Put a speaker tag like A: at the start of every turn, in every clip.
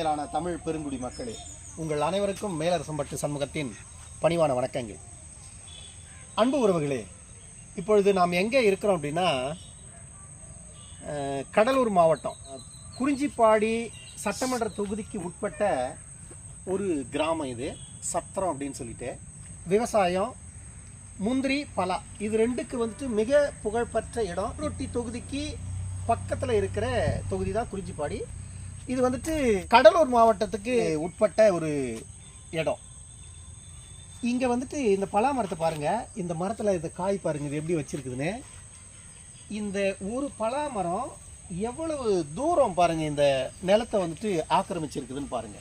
A: மேலான தமிழ் பெருங்குடி மக்களே உங்கள் அனைவருக்கும் மேலரசம்பட்டு சண்முகத்தின் பணிவான வணக்கங்கள். அன்பு உறவுகளே இப்பொழுது நாம் எங்கே இருக்கிறோம் அப்படின்னா கடலூர் மாவட்டம் குறிஞ்சிப்பாடி சட்டமன்ற தொகுதிக்கு உட்பட்ட ஒரு கிராமம் இது சத்திரம் அப்படின்னு சொல்லிட்டு. விவசாயம் முந்திரி பலா இது ரெண்டுக்கு வந்துட்டு மிக புகழ்பெற்ற இடம். ரொட்டி தொகுதிக்கு பக்கத்தில் இருக்கிற தொகுதி தான் குறிஞ்சிப்பாடி. இது வந்துட்டு கடலூர் மாவட்டத்துக்கு உட்பட்ட ஒரு இடம். இங்கே வந்துட்டு இந்த பலா மரத்தை பாருங்க. இந்த மரத்தில் இந்த காய் பாருங்க இது எப்படி வச்சிருக்குதுன்னு. இந்த ஒரு பலா மரம் எவ்வளவு தூரம் பாருங்க இந்த நிலத்தை வந்துட்டு ஆக்கிரமிச்சிருக்குதுன்னு பாருங்க.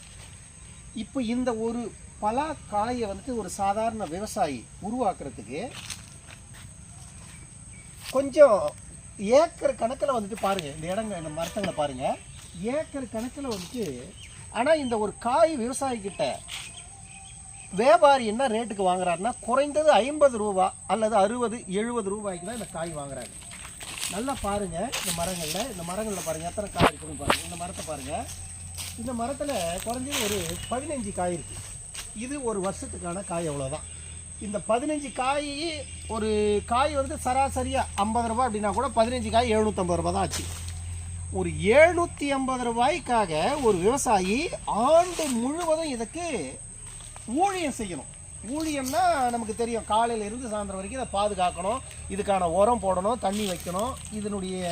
A: இப்போ இந்த ஒரு பலா காயை வந்துட்டு ஒரு சாதாரண விவசாயி உருவாக்குறதுக்கு கொஞ்சம் ஏக்கர் கணக்கில் வந்துட்டு பாருங்க இந்த இடங்க இந்த மரத்தங்களை பாருங்கள் ஏக்கர் கணக்கில் வந்துட்டு ஆனால் இந்த ஒரு காய் விவசாயிக்கிட்ட வியாபாரி என்ன ரேட்டுக்கு வாங்குறாருன்னா குறைந்தது ஐம்பது ரூபா அல்லது அறுபது எழுபது ரூபாய்க்கு தான் இந்த காய் வாங்குறாங்க நல்லா பாருங்கள் இந்த மரங்களில் இந்த மரங்களில் பாருங்கள் எத்தனை காய் இருக்குன்னு பாருங்கள் இந்த மரத்தை பாருங்கள் இந்த மரத்தில் குறைஞ்சது ஒரு பதினஞ்சு காய் இருக்குது இது ஒரு வருஷத்துக்கான காய் அவ்வளோதான் இந்த பதினஞ்சு காய் ஒரு காய் வந்து சராசரியாக ஐம்பது ரூபா அப்படின்னா கூட பதினஞ்சு காய் எழுநூற்றம்பது ரூபா தான் ஆச்சு. ஒரு எழுநூற்றி ஐம்பது ரூபாய்க்காக ஒரு விவசாயி ஆண்டு முழுவதும் இதுக்கு ஊழியம் செய்யணும். ஊழியம்னா நமக்கு தெரியும் காலையில இருந்து சாயந்தரம் வரைக்கும் இதை பாதுகாக்கணும் இதுக்கான உரம் போடணும் தண்ணி வைக்கணும் இதனுடைய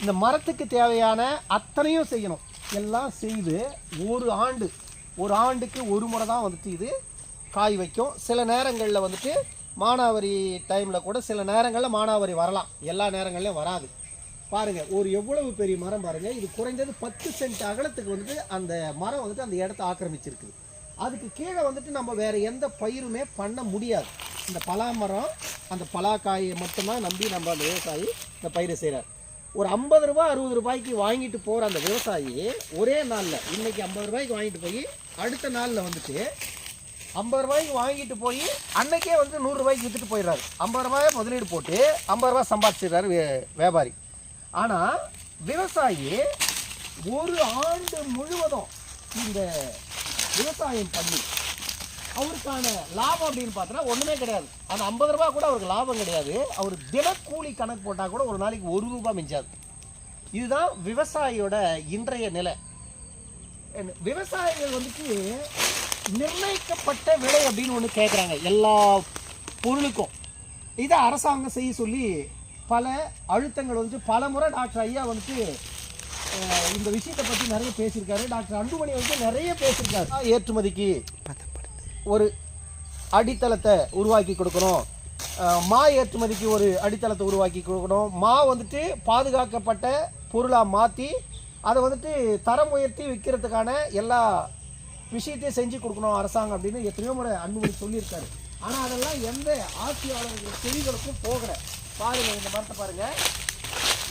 A: இந்த மரத்துக்கு தேவையான அத்தனையும் செய்யணும். எல்லாம் செய்து ஒரு ஆண்டு ஒரு ஆண்டுக்கு ஒரு முறை தான் வந்துட்டு இது காய் வைக்கும். சில நேரங்களில் வந்துட்டு மானாவரி டைமில் கூட சில நேரங்களில் மானாவரி வரலாம். எல்லா நேரங்கள்லையும் வராது. பாருங்க ஒரு எவ்வளவு பெரிய மரம் பாருங்க. இது குறைந்தது பத்து சென்ட் அகலத்துக்கு வந்துட்டு அந்த மரம் வந்துட்டு அந்த இடத்த ஆக்கிரமிச்சிருக்குது. அதுக்கு கீழே வந்துட்டு நம்ம வேற எந்த பயிருமே பண்ண முடியாது. இந்த பலா மரம் அந்த பலாக்காயை மட்டும்தான் நம்பி நம்ம அந்த விவசாயி இந்த பயிரை செய்கிறார் ஒரு ஐம்பது ரூபாய் அறுபது ரூபாய்க்கு வாங்கிட்டு போகிற அந்த விவசாயி ஒரே நாளில் இன்னைக்கு ஐம்பது ரூபாய்க்கு வாங்கிட்டு போய் அடுத்த நாளில் வந்துட்டு ஐம்பது ரூபாய்க்கு வாங்கிட்டு போய் அன்னைக்கே வந்து நூறுரூவாய்க்கு விற்றுட்டு போயிடுறாரு. ஐம்பது ரூபாய் முதலீடு போட்டு ஐம்பது ரூபாய் சம்பாதிச்சிடுறாரு வியாபாரி. ஆனால் விவசாயி ஒரு ஆண்டு முழுவதும் இந்த விவசாயம் பண்ணி அவருக்கான லாபம் அப்படின்னு பார்த்தோன்னா ஒன்றுமே கிடையாது. அந்த ஐம்பது ரூபா கூட அவருக்கு லாபம் கிடையாது. அவர் தினக்கூலி கணக்கு போட்டால் கூட ஒரு நாளைக்கு ஒரு ரூபா மிஞ்சாது. இதுதான் விவசாயியோட இன்றைய நிலை. என்ன- விவசாயிகள் வந்துட்டு நிர்ணயிக்கப்பட்ட விலை அப்படின்னு ஒன்று கேட்குறாங்க எல்லா பொருளுக்கும். இதை அரசாங்கம் செய்ய சொல்லி பல அழுத்தங்கள் வந்துட்டு பல முறை டாக்டர் ஐயா வந்துட்டு இந்த விஷயத்தை பற்றி நிறைய பேசியிருக்காரு. டாக்டர் அன்புமணி வந்து நிறைய பேசியிருக்காரு. ஏற்றுமதிக்கு ஒரு அடித்தளத்தை உருவாக்கி கொடுக்கணும். மா ஏற்றுமதிக்கு ஒரு அடித்தளத்தை உருவாக்கி கொடுக்கணும். மா வந்துட்டு பாதுகாக்கப்பட்ட பொருளாக மாற்றி அதை வந்துட்டு தரம் உயர்த்தி விற்கிறதுக்கான எல்லா விஷயத்தையும் செஞ்சு கொடுக்கணும் அரசாங்கம் அப்படின்னு எத்தனையோ முறை அன்புமணி சொல்லியிருக்காரு. ஆனால் அதெல்லாம் எந்த ஆட்சியாளர்கள் செடிகளுக்கும் போகிற பாருங்கள் இந்த மரத்தை பாருங்க.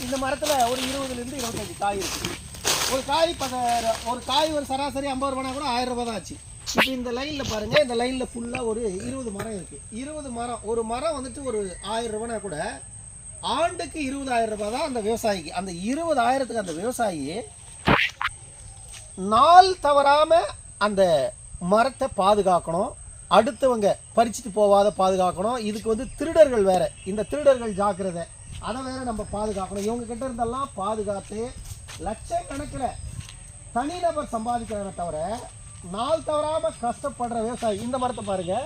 A: இந்த மரத்தில் ஒரு இருபதுலேருந்து இருபத்தஞ்சி காய் இருக்குது ஒரு காய் பத ஒரு காய் ஒரு சராசரி ஐம்பது ரூபானா கூட ஆயிரம் ரூபாய் தான் ஆச்சு. இப்போ இந்த லைனில் பாருங்க இந்த லைனில் ஃபுல்லாக ஒரு இருபது மரம் இருக்கு. இருபது மரம் ஒரு மரம் வந்துட்டு ஒரு ஆயிரம் ரூபானா கூட ஆண்டுக்கு இருபதாயிரம் ரூபாய் தான் அந்த விவசாயிக்கு. அந்த இருபதாயிரத்துக்கு அந்த விவசாயி நாள் தவறாம அந்த மரத்தை பாதுகாக்கணும். அடுத்தவங்க பறிச்சுட்டு போவாத பாதுகாக்கணும். இதுக்கு வந்து திருடர்கள் வேற. இந்த திருடர்கள் ஜாக்கிரதை. அதை வேற நம்ம பாதுகாக்கணும். இவங்க கிட்ட இருந்தெல்லாம் பாதுகாத்து லட்சக்கணக்கில் தனிநபர் சம்பாதிக்கிறத தவிர நாள் தவறாம கஷ்டப்படுற விவசாயி இந்த மரத்தை பாருங்க.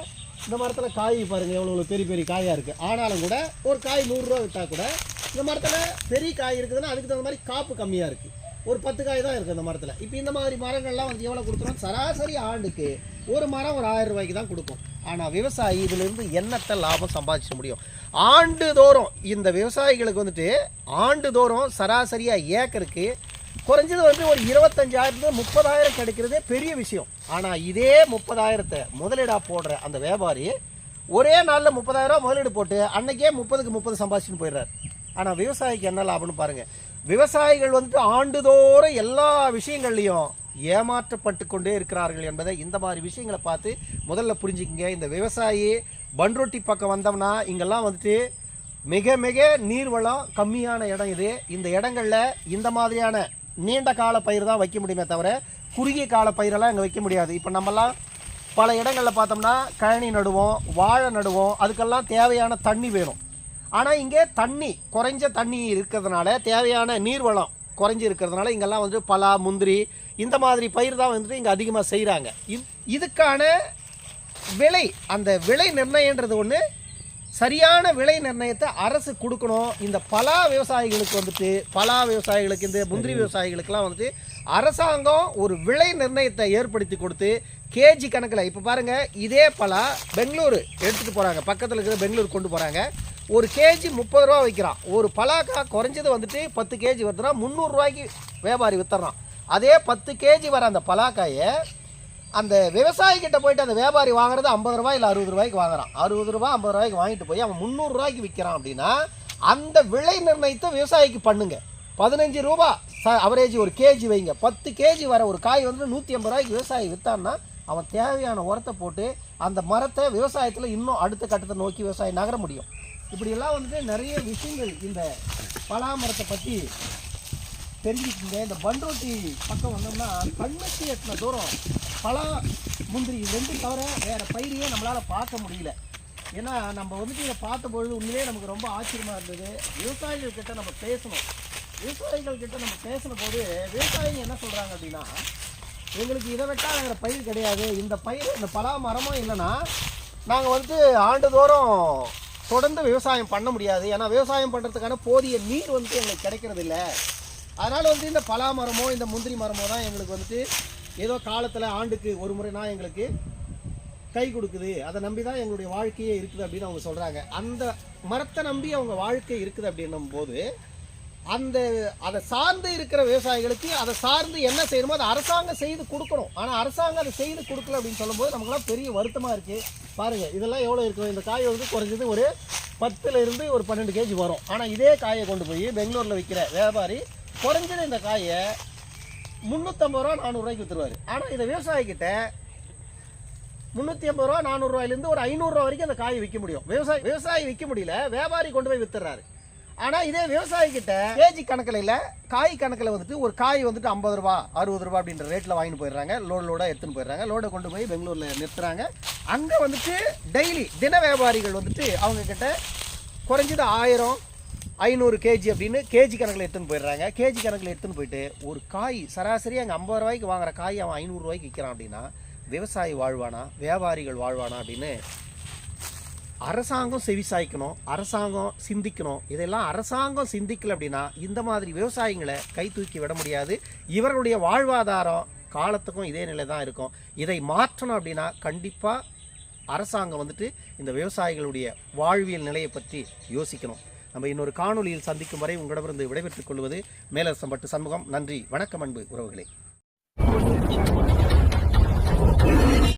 A: இந்த மரத்தில் காய் பாருங்க எவ்வளோ பெரிய பெரிய காயாக இருக்குது ஆனாலும் கூட ஒரு காய் நூறுரூவா விட்டால் கூட இந்த மரத்தில் பெரிய காய் இருக்குதுன்னா அதுக்கு தகுந்த மாதிரி காப்பு கம்மியாக இருக்குது ஒரு பத்து காய் தான் இருக்குது இந்த மரத்தில். இப்போ இந்த மாதிரி மரங்கள்லாம் வந்து எவ்வளோ கொடுத்துரும் சராசரி ஆண்டுக்கு ஒரு மரம் ஒரு ஆயிரம் ரூபாய்க்கு தான் கொடுக்கும் ஆனால் விவசாயி இதிலிருந்து என்னத்தை லாபம் சம்பாதிச்ச முடியும்? ஆண்டுதோறும் இந்த விவசாயிகளுக்கு வந்துட்டு ஆண்டுதோறும் சராசரியாக ஏக்கருக்கு குறைஞ்சது வந்து ஒரு இருபத்தஞ்சாயிரத்து முப்பதாயிரம் கிடைக்கிறதே பெரிய விஷயம். ஆனால் இதே முப்பதாயிரத்தை முதலீடாக போடுற அந்த வியாபாரி ஒரே நாளில் முப்பதாயிரம் முதலீடு போட்டு அன்னைக்கே முப்பதுக்கு முப்பது சம்பாதிச்சுன்னு போயிடுறாரு. ஆனால் விவசாயிக்கு என்ன லாபம்னு பாருங்கள் விவசாயிகள் வந்துட்டு ஆண்டுதோறும் எல்லா விஷயங்கள்லையும் ஏமாற்றப்பட்டு கொண்டே இருக்கிறார்கள் என்பதை இந்த மாதிரி விஷயங்களை பார்த்து முதல்ல புரிஞ்சுக்கிங்க. இந்த விவசாயி பன்ரொட்டி பக்கம் வந்தோம்னா இங்கெல்லாம் வந்துட்டு மிக மிக நீர்வளம் கம்மியான இடம் இது. இந்த இடங்களில் இந்த மாதிரியான நீண்ட கால பயிர் தான் வைக்க முடியுமே தவிர குறுகிய கால பயிரெல்லாம் இங்கே வைக்க முடியாது. இப்போ நம்மலாம் பல இடங்களில் பார்த்தோம்னா கழனி நடுவோம் வாழை நடுவோம் அதுக்கெல்லாம் தேவையான தண்ணி வேணும். ஆனால் இங்கே தண்ணி குறைஞ்ச தண்ணி இருக்கிறதுனால தேவையான நீர்வளம் குறைஞ்சி இருக்கிறதுனால இங்கெல்லாம் வந்து பலா முந்திரி இந்த மாதிரி பயிர் தான் வந்துட்டு இங்கே அதிகமாக செய்கிறாங்க இதுக்கான விலை அந்த விலை நிர்ணயன்றது ஒன்று சரியான விலை நிர்ணயத்தை அரசு கொடுக்கணும். இந்த பலா விவசாயிகளுக்கு வந்துட்டு பலா விவசாயிகளுக்கு இந்த முந்திரி விவசாயிகளுக்கெல்லாம் வந்துட்டு அரசாங்கம் ஒரு விலை நிர்ணயத்தை ஏற்படுத்தி கொடுத்து கேஜி கணக்கில் இப்போ பாருங்கள் இதே பலா பெங்களூரு எடுத்துகிட்டு போகிறாங்க பக்கத்தில் இருக்கிற பெங்களூர் கொண்டு போகிறாங்க ஒரு கேஜி முப்பது ரூபா விற்கிறான் ஒரு பலாக்கா குறைஞ்சது வந்துட்டு பத்து கேஜி வருதுன்னா முந்நூறுரூவாய்க்கு வியாபாரி வித்துறான். அதே பத்து கேஜி வர அந்த பலாக்காயை அந்த விவசாயிக்கிட்ட போயிட்டு அந்த வியாபாரி வாங்குறது ஐம்பது ரூபாய் இல்லை அறுபது ரூபாய்க்கு வாங்குறான். அறுபது ரூபா ஐம்பது ரூபாய்க்கு வாங்கிட்டு போய் அவன் முந்நூறுரூவாய்க்கு விற்கிறான் அப்படின்னா அந்த விலை நிர்ணயத்தை விவசாயிக்கு பண்ணுங்க. பதினஞ்சு ரூபா ச அவரேஜ் ஒரு கேஜி வைங்க. பத்து கேஜி வர ஒரு காய் வந்து நூற்றி ஐம்பது ரூபாய்க்கு விவசாயி விற்றான்னா அவன் தேவையான உரத்தை போட்டு அந்த மரத்தை விவசாயத்தில் இன்னும் அடுத்த கட்டத்தை நோக்கி விவசாயி நகர முடியும். இப்படியெல்லாம் வந்துட்டு நிறைய விஷயங்கள் இந்த பலா மரத்தை பற்றி தெரிஞ்சுக்கிங்க இந்த பண்ருட்டி பக்கம் வந்தோம்னா கண்ணுக்கு எட்டின தூரம் பலா முந்திரி ரெண்டு தவிர வேறு பயிரையே நம்மளால் பார்க்க முடியல. ஏன்னா நம்ம வந்துட்டு இதை பார்த்த பொழுது உண்மையிலே நமக்கு ரொம்ப ஆச்சரியமாக இருந்தது. விவசாயிகள் கிட்ட நம்ம பேசணும். விவசாயிகள் கிட்ட நம்ம பேசின போது விவசாயிங்க என்ன சொல்கிறாங்க அப்படின்னா எங்களுக்கு இதை விட்டா வேறு பயிர் கிடையாது. இந்த பயிர் இந்த பலா மரமும் இல்லைன்னா நாங்கள் வந்துட்டு ஆண்டுதோறும் தொடர்ந்து விவசாயம் பண்ண முடியாது. ஏன்னா விவசாயம் பண்ணுறதுக்கான போதிய நீர் வந்துட்டு எங்களுக்கு கிடைக்கிறது இல்லை அதனால் வந்து இந்த பலா மரமோ இந்த முந்திரி மரமோ தான் எங்களுக்கு வந்துட்டு ஏதோ காலத்தில் ஆண்டுக்கு ஒரு முறைனா எங்களுக்கு கை கொடுக்குது. அதை நம்பி தான் எங்களுடைய வாழ்க்கையே இருக்குது அப்படின்னு அவங்க சொல்கிறாங்க அந்த மரத்தை நம்பி அவங்க வாழ்க்கை இருக்குது அப்படின்னும் போது அந்த அதை சார்ந்து இருக்கிற விவசாயிகளுக்கு அதை சார்ந்து என்ன செய்யணுமோ அதை அரசாங்கம் செய்து கொடுக்கணும். ஆனால் அரசாங்கம் அதை செய்து கொடுக்கல அப்படின்னு சொல்லும்போது நமக்குலாம் பெரிய வருத்தமாக இருக்குது பாருங்கள் இதெல்லாம் எவ்வளோ இருக்கும்? இந்த காய் வந்து குறைஞ்சது ஒரு பத்துலேருந்து ஒரு பன்னெண்டு கேஜி வரும். ஆனால் இதே காயை கொண்டு போய் பெங்களூரில் விற்கிற வியாபாரி குறைஞ்சது இந்த காயை முந்நூற்றம்பது ரூபா நானூறுரூவாய்க்கு விற்றுருவார் ஆனால் இதை விவசாயிக்கிட்ட முந்நூற்றி ஐம்பது ரூபா நானூறுரூவாயிலேருந்து ஒரு ஐநூறுரூவா வரைக்கும் அந்த காயை விற்க முடியும். விவசாயி விவசாயி விற்க முடியல வியாபாரி கொண்டு போய் விற்றுறாரு ஆனால் இதே விவசாயி கிட்ட கேஜி கணக்கில் இல்லை காய் கணக்கில் வந்துட்டு ஒரு காய் வந்துட்டு ஐம்பது ரூபா அறுபது ரூபா அப்படின்ற ரேட்டில் வாங்கிட்டு போயிடுறாங்க. லோடு லோடாக எடுத்துன்னு போயிடுறாங்க. லோடை கொண்டு போய் பெங்களூரில் நிறுத்துறாங்க. அங்கே வந்துட்டு டெய்லி தின வியாபாரிகள் வந்துட்டு அவங்க கிட்ட குறைஞ்சது ஆயிரம் ஐநூறு கேஜி அப்படின்னு கேஜி கணக்கில் எடுத்துன்னு போயிடுறாங்க. கேஜி கணக்கில் எடுத்துன்னு போயிட்டு ஒரு காய் சராசரி அங்கே ஐம்பது ரூபாய்க்கு வாங்குற காய் அவன் ஐநூறுரூவாய்க்கு விற்கிறான் அப்படின்னா விவசாயி வாழ்வானா? வியாபாரிகள் வாழ்வானா அப்படின்னு அரசாங்கம் செவிசாய்க்கணும் அரசாங்கம் சிந்திக்கணும். இதெல்லாம் அரசாங்கம் சிந்திக்கல அப்படின்னா இந்த மாதிரி விவசாயிகளை கை தூக்கி விட முடியாது. இவர்களுடைய வாழ்வாதாரம் காலத்துக்கும் இதே நிலை தான் இருக்கும். இதை மாற்றணும் அப்படின்னா கண்டிப்பாக அரசாங்கம் வந்துட்டு இந்த விவசாயிகளுடைய வாழ்வியல் நிலையை பற்றி யோசிக்கணும். நம்ம இன்னொரு காணொலியில் சந்திக்கும் வரை உங்களிடமிருந்து விடைபெற்றுக் கொள்வது மேலரசம்பட்டு சண்முகம். நன்றி வணக்கம் அன்பு உறவுகளே.